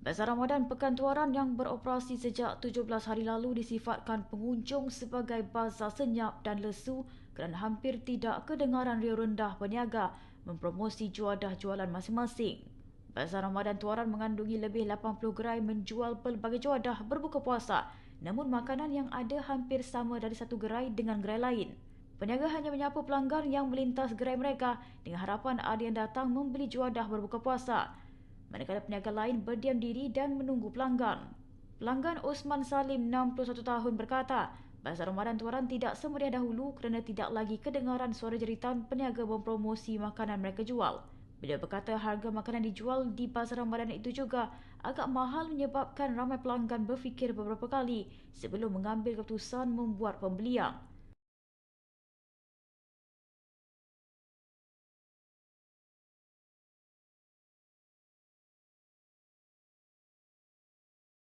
Bazar Ramadan Pekan Tuaran yang beroperasi sejak 17 hari lalu disifatkan pengunjung sebagai bazar senyap dan lesu kerana hampir tidak kedengaran riuh rendah peniaga mempromosi juadah jualan masing-masing. Bazar Ramadan Tuaran mengandungi lebih 80 gerai menjual pelbagai juadah berbuka puasa namun makanan yang ada hampir sama dari satu gerai dengan gerai lain. Peniaga hanya menyapa pelanggan yang melintas gerai mereka dengan harapan ada yang datang membeli juadah berbuka puasa manakala peniaga lain berdiam diri dan menunggu pelanggan. Pelanggan Osman Salim, 61 tahun berkata, Bazar Ramadan Tuaran tidak semeriah dahulu kerana tidak lagi kedengaran suara jeritan peniaga mempromosi makanan mereka jual. Beliau berkata harga makanan dijual di Bazar Ramadan itu juga agak mahal menyebabkan ramai pelanggan berfikir beberapa kali sebelum mengambil keputusan membuat pembelian.